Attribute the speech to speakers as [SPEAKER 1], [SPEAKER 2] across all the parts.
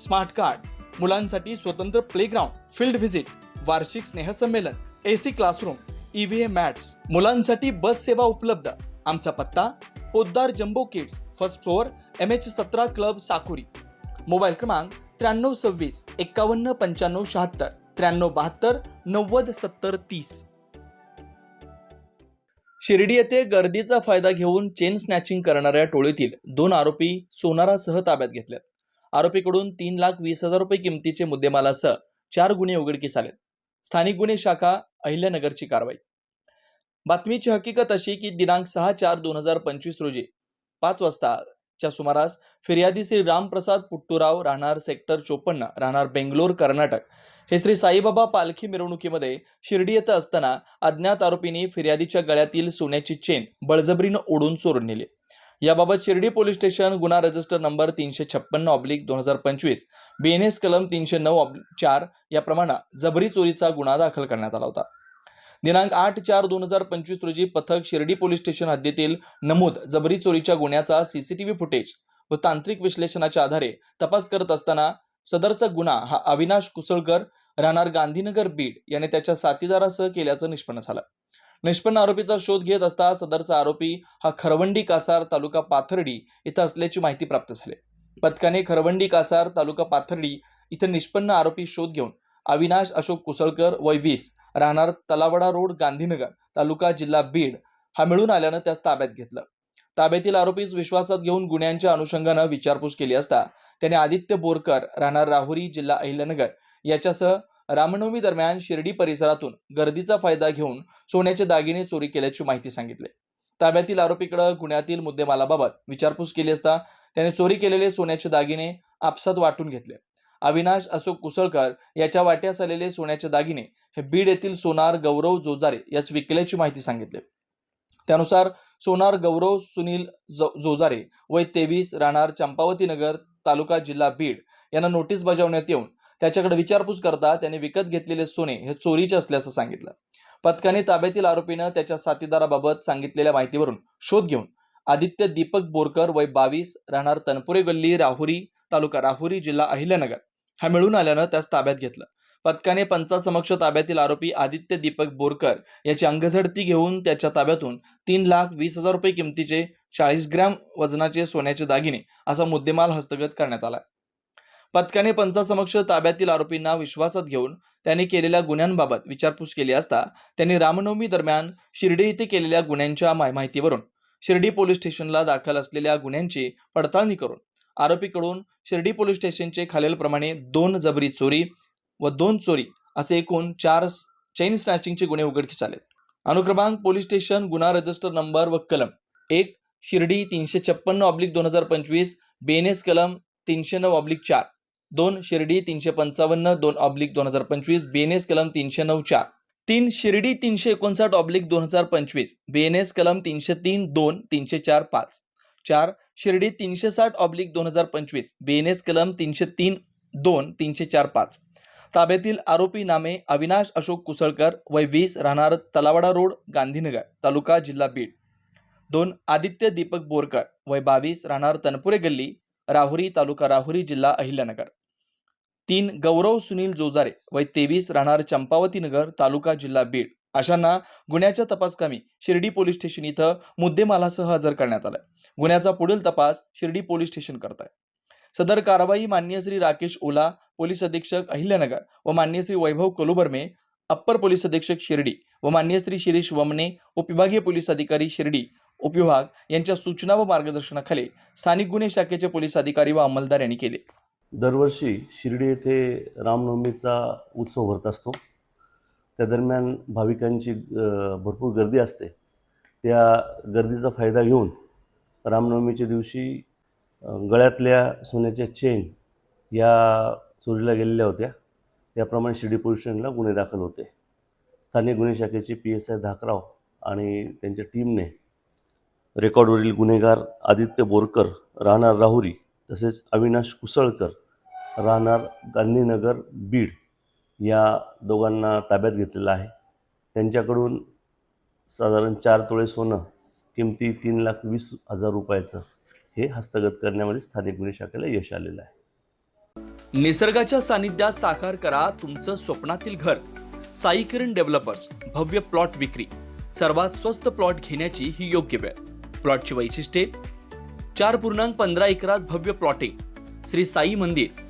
[SPEAKER 1] Smart card मुलांसाठी स्वतंत्र playground field visit वार्षिक स्नेहसंमेलन A C classroom EVM mats मुलांसाठी बस सेवा उपलब्ध. आमचा पत्ता Poddar jumbo kids first floor M H सतरा क्लब साकुरी. मोबाईल क्रमांक त्र्याण्णव सव्वीस एक्कावन्न पंच्याण्णव शहात्तर त्र्याण्णव बहात्तर नव्वद सत्तर तीस. शिर्डी येथे गर्दीचा फायदा घेऊन चेन स्नॅचिंग करणाऱ्या टोळीतील दोन आरोपी सोनारासह ताब्यात घेतल्यात आरोपीकडून तीन लाख वीस हजार रुपये किमतीचे मुद्देमालासह चार गुन्हे उघडकीस आले. स्थानिक गुन्हे शाखा अहिल्यानगरची कारवाई. बातमीची हकीकत अशी की दिनांक सहा चार दोन हजार पंचवीस रोजी पाच वाजताच्या सुमारास फिर्यादी श्री रामप्रसाद पुट्टूराव राहणार सेक्टर चोपन्न राहणार बेंगलोर कर्नाटक हे श्री साईबाबा पालखी मिरवणुकीमध्ये शिर्डी येत असताना अज्ञात आरोपींनी फिर्यादीच्या गळ्यातील सोन्याची चेन बळजबरीनं ओढून चोरून नेली. याबाबत शिर्डी पोलीस स्टेशन गुन्हा रजिस्टर नंबर तीनशे छप्पन्न ऑब्लिक दोन हजार पंचवीस बी एन एस कलम तीनशे नऊ चार चार याप्रमाणे जबरी चोरीचा गुन्हा दाखल करण्यात आला होता. दिनांक आठ चार दोन हजार पंचवीस रोजी पथक शिर्डी पोलीस स्टेशन हद्दीतील नमूद जबरी चोरीच्या गुन्ह्याचा सीसीटीव्ही फुटेज व तांत्रिक विश्लेषणाच्या आधारे तपास करत असताना सदरचा गुन्हा हा अविनाश कुसळकर राहणार गांधीनगर बीड याने त्याच्या साथीदारासह केल्याचं निष्पन्न झालं. निष्पन्न आरोपीचा शोध घेत असता सदरचा आरोपी हा खरवंडी कासार तालुका पाथर्डी इथं असल्याची माहिती प्राप्त झाली. पथकाने खरवंडी कासार तालुका पाथर्डी इथं निष्पन्न आरोपी शोध घेऊन अविनाश अशोक कुसळकर वय वीस राहणार तलावडा रोड गांधीनगर तालुका जिल्हा बीड हा मिळून आल्यानं त्यास ताब्यात घेतलं. ताब्यातील आरोपीच विश्वासात घेऊन गुन्ह्यांच्या अनुषंगानं विचारपूस केली असता त्याने आदित्य बोरकर राहणार राहुरी जिल्हा अहिल्यानगर याच्यासह रामनवमी दरम्यान शिर्डी परिसरातून गर्दीचा फायदा घेऊन सोन्याचे दागिने चोरी केल्याची माहिती सांगितली. ताब्यातील आरोपीकडे गुन्ह्यातील मुद्देमालाबाबत विचारपूस केली असता त्याने चोरी केलेले सोन्याचे दागिने आपसात वाटून घेतले. अविनाश अशोक कुसळकर याच्या वाट्यास आलेले सोन्याचे दागिने हे बीड येथील सोनार गौरव जोजारे याच विकल्याची माहिती सांगितली. त्यानुसार सोनार गौरव सुनील जो- जोजारे वय तेवीस राहणार चंपावती नगर तालुका जिल्हा बीड यांना नोटीस बजावण्यात येऊन त्याच्याकडे विचारपूस करता त्याने विकत घेतलेले सोने हे चोरीचे असल्याचं सांगितलं. पथकाने ताब्यातील आरोपीनं त्याच्या साथीदाराबाबत सांगितलेल्या माहितीवरून शोध घेऊन आदित्य दीपक बोरकर वय बावीस राहणार तनपुरे गल्ली राहुरी तालुका राहुरी जिल्हा अहिल्यानगर. हा मिळून आल्यानं त्यास ताब्यात घेतलं. पथकाने पंचासमक्ष ताब्यातील आरोपी आदित्य दीपक बोरकर याची अंगझडती घेऊन त्याच्या ताब्यातून तीन लाख वीस हजार रुपये किमतीचे चाळीस ग्रॅम वजनाचे सोन्याचे दागिने असा मुद्देमाल हस्तगत करण्यात आला. पथकाने पंचासमक्ष ताब्यातील आरोपींना विश्वासात घेऊन त्यांनी केलेल्या गुन्ह्यांबाबत विचारपूस केली असता त्यांनी रामनवमी दरम्यान शिर्डी येथे केलेल्या गुन्ह्यांच्या माहितीवरून शिर्डी पोलीस स्टेशनला दाखल असलेल्या गुन्ह्यांची पडताळणी करून आरोपीकडून शिर्डी पोलीस स्टेशनचे खालीलप्रमाणे दोन जबरी चोरी व दोन चोरी असे एकूण चार चैन चेन स्नॅचिंगचे गुन्हे उघडकीस आले. अनुक्रमांक पोलीस स्टेशन गुन्हा रजिस्टर नंबर व कलम एक शिर्डी तीनशे छप्पन्न ऑब्लिक दोन हजार पंचवीस बेनेस कलम तीनशे नऊ ऑब्लिक चार. दोन शिर्डी तीनशे पंचावन्न दोन ऑब्लिक दोन हजार पंचवीस बीएनएस कलम तीनशे नऊ चार तीन शिर्डी तीनशे एकोणसाठ ऑब्लिक दोन हजार पंचवीस बीएनएस कलम तीनशे तीन दोन तीनशे चार पाच. चार शिर्डी तीनशे साठ ऑब्लिक दोन हजार पंचवीस बीएनएस कलम तीनशे तीन दोन तीनशे चार पाच. ताब्यातील आरोपी नामे अविनाश अशोक कुसळकर वय वीस राहणार तलावडा रोड गांधीनगर तालुका जिल्हा बीड. दोन आदित्य दीपक बोरकर वय बावीस राहणार तनपुरे गल्ली राहुरी तालुका राहुरी जिल्हा अहिल्यानगर. तीन गौरव सुनील जोजारे वय तेवीस राहणार चंपावती नगर तालुका जिल्हा बीड. अशांना गुन्ह्याच्या तपासकामी शिर्डी पोलीस स्टेशन इथं मुद्देमालासह हजर करण्यात आलाय. गुन्ह्याचा पुढील तपास शिर्डी पोलीस स्टेशन करत आहे सदर कारवाई मान्य श्री राकेश ओला पोलीस अधीक्षक अहिल्यानगर व मान्य श्री वैभव कलुबर्मे अप्पर पोलीस अधीक्षक शिर्डी व मान्य श्री शिरीष वमने उपविभागीय पोलीस अधिकारी शिर्डी उपविभाग यांच्या सूचना व मार्गदर्शनाखाली स्थानिक गुन्हे शाखेचे पोलीस अधिकारी व अंमलदार यांनी केले.
[SPEAKER 2] दरवर्षी शिर्डी येथे रामनवमीचा उत्सव भरत असतो. त्या दरम्यान भाविकांची भरपूर गर्दी असते. त्या गर्दीचा फायदा घेऊन रामनवमीच्या दिवशी गळ्यातल्या सोन्याच्या चेन या चोरीला गेलेल्या होत्या. त्याप्रमाणे शिर्डी पोलिसांना गुन्हे दाखल होते. स्थानिक गुन्हे शाखेचे पी एस आय धाकराव आणि त्यांच्या टीमने रेकॉर्डवरील गुन्हेगार आदित्य बोरकर राहणार राहुरी तसेच अविनाश कुसळकर राहणार गांधीनगर बीड या दोघांना ताब्यात घेतलेलं आहे. त्यांच्याकडून साधारण चार तोळे सोनं किमती तीन लाख वीस हजार रुपयाचं हे हस्तगत करण्यामध्ये स्थानिक गुन्हे शाखेला यश आलेलं आहे.
[SPEAKER 1] निसर्गाच्या सानिध्यात साकार करा तुमचं स्वप्नातील घर. साई किरण डेव्हलपर्स भव्य प्लॉट विक्री. सर्वात स्वस्त प्लॉट घेण्याची ही योग्य वेळ. प्लॉटची वैशिष्ट्ये. चार पूर्णांक पंधरा एकरात भव्य प्लॉटिंग. श्री साई मंदिर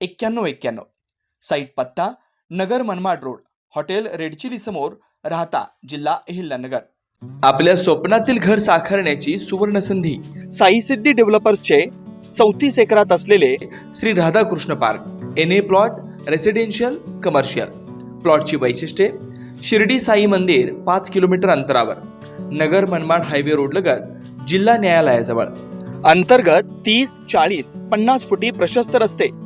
[SPEAKER 1] एक्क्याण्णव एक्क्याण्णव. साईट पत्ता Nagar Manmad road hotel red chilli समोर राहता जिल्हा अहिल्यानगर. आपल्या स्वप्नातील घर साकारण्याची सुवर्ण संधी साई सिद्धी डेव्हलपर्सचे चौतीस एकरात असलेले Shri Radhakrishna park N A plot residential commercial प्लॉटची वैशिष्ट्ये शिर्डी साई मंदिर पाच किलोमीटर अंतरावर नगर मनमाड हायवे रोड लगत जिल्हा न्यायालयाजवळ. अंतर्गत तीस चाळीस पन्नास फुटी प्रशस्त रस्ते.